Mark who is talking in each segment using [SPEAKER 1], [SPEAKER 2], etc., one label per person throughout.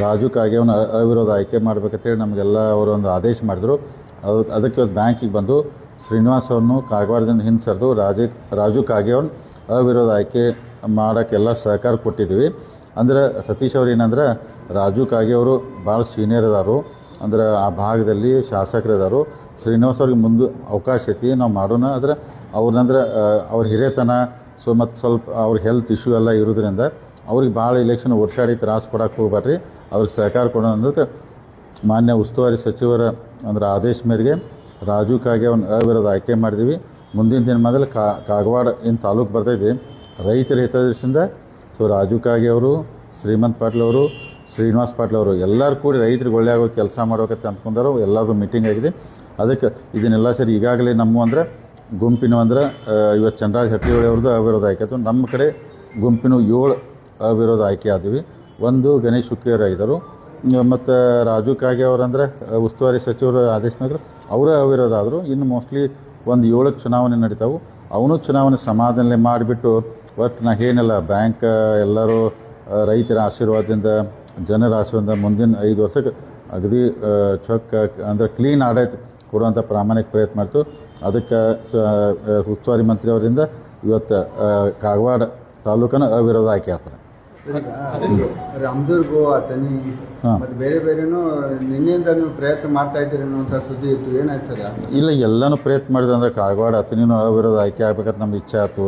[SPEAKER 1] ರಾಜು ಕಾಗೆಯವನ್ನ ಅ- ಅವಿರೋಧ ಆಯ್ಕೆ ಮಾಡ್ಬೇಕಂತೇಳಿ ನಮಗೆಲ್ಲ ಅವರು ಒಂದು ಆದೇಶ ಮಾಡಿದರು. ಅದು ಅದಕ್ಕೆ ಇವತ್ತು ಬ್ಯಾಂಕಿಗೆ ಬಂದು ಶ್ರೀನಿವಾಸ್ ಅವ್ರನ್ನು ಕಾಗವಾಡದಿಂದ ಹಿಂದೆ ಸರಿದು ರಾಜು ರಾಜು ಅವನು ಅವಿರೋಧ ಆಯ್ಕೆ ಮಾಡೋಕ್ಕೆಲ್ಲ ಸಹಕಾರ ಕೊಟ್ಟಿದ್ದೀವಿ. ಅಂದ್ರೆ ಸತೀಶ್ ಅವ್ರು ಏನಂದ್ರೆ ರಾಜು ಕಾಗೆ ಅವರು ಭಾಳ ಸೀನಿಯರ್ ಇದಾರು. ಅಂದ್ರೆ ಆ ಭಾಗದಲ್ಲಿ ಶಾಸಕರು ಅದಾರು ಶ್ರೀನಿವಾಸ್ ಅವ್ರಿಗೆ ಮುಂದೆ ಅವಕಾಶ ಐತಿ, ನಾವು ಮಾಡೋಣ. ಆದರೆ ಅವ್ರನ್ನಂದ್ರೆ ಅವ್ರ ಹಿರಿಯತನ, ಸೊ ಮತ್ತು ಸ್ವಲ್ಪ ಅವ್ರ ಹೆಲ್ತ್ ಇಶ್ಯೂ ಎಲ್ಲ ಇರೋದ್ರಿಂದ ಅವ್ರಿಗೆ ಭಾಳ ಇಲೆಕ್ಷನ್ ವರ್ಷಾಡಿ ತ್ರಾಸು ಕೊಡಕ್ಕೆ ಹೋಗ್ಬಾರ್ರಿ ಅವ್ರಿಗೆ ಸಹಕಾರ ಕೊಡೋ ಅಂದ್ರೆ ಮಾನ್ಯ ಉಸ್ತುವಾರಿ ಸಚಿವರ ಅಂದ್ರೆ ಆದೇಶ ಮೇರೆಗೆ ರಾಜು ಕಾಗೆ ಅವ್ನ ಅವಿರೋಧ ಆಯ್ಕೆ ಮಾಡಿದ್ದೀವಿ ಮುಂದಿನ ದಿನ ಮೊದಲು ಕಾ, ಕಾಗವಾಡ ಏನು ತಾಲೂಕು ಬರ್ತೈತಿ, ರೈತರ ಹಿತದೃಷ್ಟಿಯಿಂದ ಸೊ ರಾಜು ಕಾಗೆ ಅವರು, ಶ್ರೀಮಂತ್ ಪಾಟೀಲ್ ಅವರು, ಶ್ರೀನಿವಾಸ್ ಪಾಟೀಲ್ ಅವರು ಎಲ್ಲರೂ ಕೂಡಿ ರೈತರಿಗೆ ಒಳ್ಳೆ ಆಗೋ ಕೆಲಸ ಮಾಡೋಕತ್ತೆ ಅಂದ್ಕೊಂಡಾರು ಎಲ್ಲರದು ಮೀಟಿಂಗ್ ಆಗಿದೆ. ಅದಕ್ಕೆ ಇದನ್ನೆಲ್ಲ ಸರಿ ಈಗಾಗಲೇ ನಮ್ಮ ಅಂದರೆ ಗುಂಪಿನ ಅಂದ್ರೆ ಇವತ್ತು ಚಂದ್ರರಾಜ್ ಹಟ್ಟಿಹೊಳಿ ಅವ್ರದ್ದು ಅವಿರೋಧ ಆಯ್ಕೆ ನಮ್ಮ ಕಡೆ ಗುಂಪಿನ ಏಳು ಅವಿರೋಧ ಆಯ್ಕೆ ಆದ್ವಿ. ಒಂದು, ಗಣೇಶ್ ಹುಕ್ಕಿಯವರು ಆಗಿದ್ದರು ಮತ್ತು ರಾಜು ಕಾಗೆ ಅವರಂದರೆ, ಉಸ್ತುವಾರಿ ಸಚಿವರು ಆದೇಶ ಮೇಲೆ ಅವರೇ ಅವಿರೋಧ ಆದರು. ಇನ್ನು ಮೋಸ್ಟ್ಲಿ ಒಂದು ಏಳಕ್ಕೆ ಚುನಾವಣೆ ನಡೀತಾವು. ಅವನು ಚುನಾವಣೆ ಸಮಾಧಾನ ಮಾಡಿಬಿಟ್ಟು ಒಟ್ಟು ನಾ ಏನಿಲ್ಲ, ಬ್ಯಾಂಕ್, ಎಲ್ಲರೂ ರೈತರ ಆಶೀರ್ವಾದದಿಂದ, ಜನರ ಆಶೀರ್ವಾದ ಮುಂದಿನ ಐದು ವರ್ಷಕ್ಕೆ ಅಗದಿ ಚೊಕ್ಕ, ಅಂದರೆ ಕ್ಲೀನ್ ಆಡಳಿತ ಕೊಡುವಂಥ ಪ್ರಾಮಾಣಿಕ ಪ್ರಯತ್ನ ಮಾಡ್ತು. ಅದಕ್ಕೆ ಉಸ್ತುವಾರಿ ಮಂತ್ರಿಯವರಿಂದ ಇವತ್ತು ಕಾಗವಾಡ ತಾಲೂಕನ್ನು ಅವಿರೋಧ ಆಯ್ಕೆ ಆಗ್ತಾರೆ.
[SPEAKER 2] ರಾಮದುರ್ಗು ಅಥಣಿ. ಮತ್ತೆ ಬೇರೆ ಬೇರೆನೂ ನಿನ್ನೆಯಿಂದ ನೀವು ಪ್ರಯತ್ನ ಮಾಡ್ತಾ ಇದ್ದೀರಿ ಅನ್ನುವಂಥ ಸುದ್ದಿ ಇತ್ತು. ಏನಾಯ್ತು ಸರ್
[SPEAKER 1] ಇಲ್ಲ ಎಲ್ಲನೂ ಪ್ರಯತ್ನ ಮಾಡಿದೆ ಅಂದ್ರೆ ಕಾಗವಾಡ ಅತನಿನೂ ಆಗಿರೋದು ಆಯ್ಕೆ ಆಗ್ಬೇಕಂತ ನಮ್ಗೆ ಇಚ್ಛೆ ಆಯ್ತು.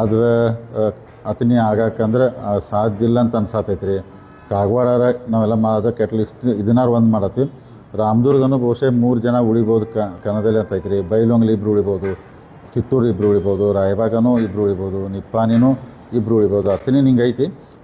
[SPEAKER 1] ಆದ್ರೆ ಅತನಿ ಆಗಾಕಂದ್ರೆ ಸಾಧ್ಯ ಇಲ್ಲ ಅಂತ ಅನ್ಸಾತೈತೆ ರೀ ಕಾಗವಾಡ ನಾವೆಲ್ಲ ಮಾ ಅದಕ್ಕೆ ಅಟ್ಲೀಸ್ಟ್ ಇದನ್ನಾರು ಒಂದು ಮಾಡತ್ತೀವಿ ರಾಮದುರ್ಗನೂ ಬಹುಶಃ ಮೂರು ಜನ ಉಳಿಬೋದು ಕ ಕನ್ನಡದಲ್ಲಿ ಅಂತ ಐತ್ರಿ. ಬೈಲೊಂಗ್ಲಿ ಇಬ್ರು ಉಳಿಬೋದು ಕಿತ್ತೂರು ಇಬ್ರು ಉಳಿಬೋದು ರಾಯಬಾಗನೂ ಇಬ್ರು ಉಳಿಬೋದು ನಿಪ್ಪಾನಿನೂ ಇಬ್ರು ಉಳಿಬೋದು ಅತನಿ ಹಿಂಗೈತಿ.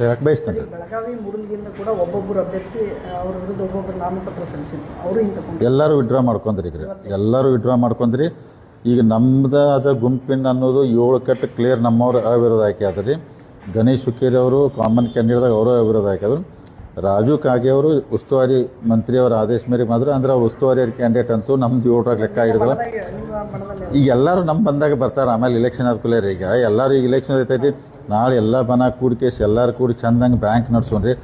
[SPEAKER 1] ಹೇಳಕ್ಕೆ ಬಯಸ್ತೇನೆ ರೀ
[SPEAKER 3] ಬೆಳಗಾವಿ ಮೂಡಲ್ಗಿಂದ ಕೂಡ ಒಬ್ಬೊಬ್ಬರು ಅಭ್ಯರ್ಥಿ ಅವ್ರ ವಿರುದ್ಧ ಒಬ್ಬೊಬ್ಬರು ನಾಮಪತ್ರ ಸಲ್ಲಿಸಿದ್ರು. ಅವರು ಇಂತ
[SPEAKER 1] ಎಲ್ಲರೂ ವಿಡ್ರಾ ಮಾಡ್ಕೊಂಡ್ರಿ ಈಗ. ಎಲ್ಲರೂ ವಿಡ್ರಾ ಮಾಡ್ಕೊಂಡ್ರಿ. ಈಗ ನಮ್ದು ಅದ ಗುಂಪಿನ ಅನ್ನೋದು ಏಳು ಕಟ್ಟು ಕ್ಲಿಯರ್ ನಮ್ಮವ್ರು ಅವಿರೋಧ ಆಯ್ಕೆ ಆದ್ರಿ ಗಣೇಶ್ ಹುಕ್ಕೇರಿ ಅವರು ಕಾಮನ್ ಕ್ಯಾಂಡಿಡೇಟ್ದಾಗ ಅವರು ಅವಿರೋಧ ಆಯ್ಕೆ ಆದ್ರು. ರಾಜು ಕಾಗೆ ಅವರು ಉಸ್ತುವಾರಿ ಮಂತ್ರಿಯವರ ಆದೇಶ ಮೇರೆಗೆ ಮಾತ್ರ ಅಂದ್ರೆ ಅವ್ರು ಉಸ್ತುವಾರಿ ಕ್ಯಾಂಡಿಡೇಟ್ ಅಂತೂ ನಮ್ದು ಏಳರಾಗ ಲೆಕ್ಕ ಹಿಡಿದಲ್ಲ ಈಗ ಎಲ್ಲರೂ ನಮ್ಮ ಬಂದಾಗ ಬರ್ತಾರೆ. ಆಮೇಲೆ ಇಲೆಕ್ಷನ್ ಆದ ಈಗ. ಎಲ್ಲರೂ ಈಗ ಇಲೆಕ್ಷನ್ ಐತೈತಿ ನಾಳೆ ಎಲ್ಲ ಬನ ಕೂಡಿಕೇಶ್ ಎಲ್ಲರೂ ಕೂಡಿ ಚಂದಂಗೆ ಬ್ಯಾಂಕ್ ನಡ್ಸೋಣ್ರಿ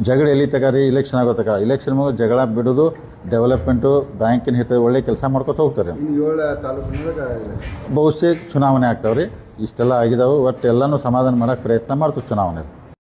[SPEAKER 1] ಜಗಳ ಎಲ್ಲಿ ತಗಾರಿ ಇಲೆಕ್ಷನ್ ಆಗೋತಕ ಇಲೆಕ್ಷನ್ ಮುಗಿದು ಜಗಳ ಬಿಡೋದು ಡೆವಲಪ್ಮೆಂಟು ಬ್ಯಾಂಕಿನ ಹಿತ ಒಳ್ಳೆ ಕೆಲಸ ಮಾಡ್ಕೊತ ಹೋಗ್ತಾರೆ ಬಹುಶಃ ಚುನಾವಣೆ ಆಗ್ತಾವ್ರಿ. ಇಷ್ಟೆಲ್ಲ ಆಗಿದಾವೆ ಒಟ್ಟು ಎಲ್ಲನೂ ಸಮಾಧಾನ ಮಾಡೋಕ್ಕೆ ಪ್ರಯತ್ನ ಮಾಡ್ತೀವಿ ಚುನಾವಣೆ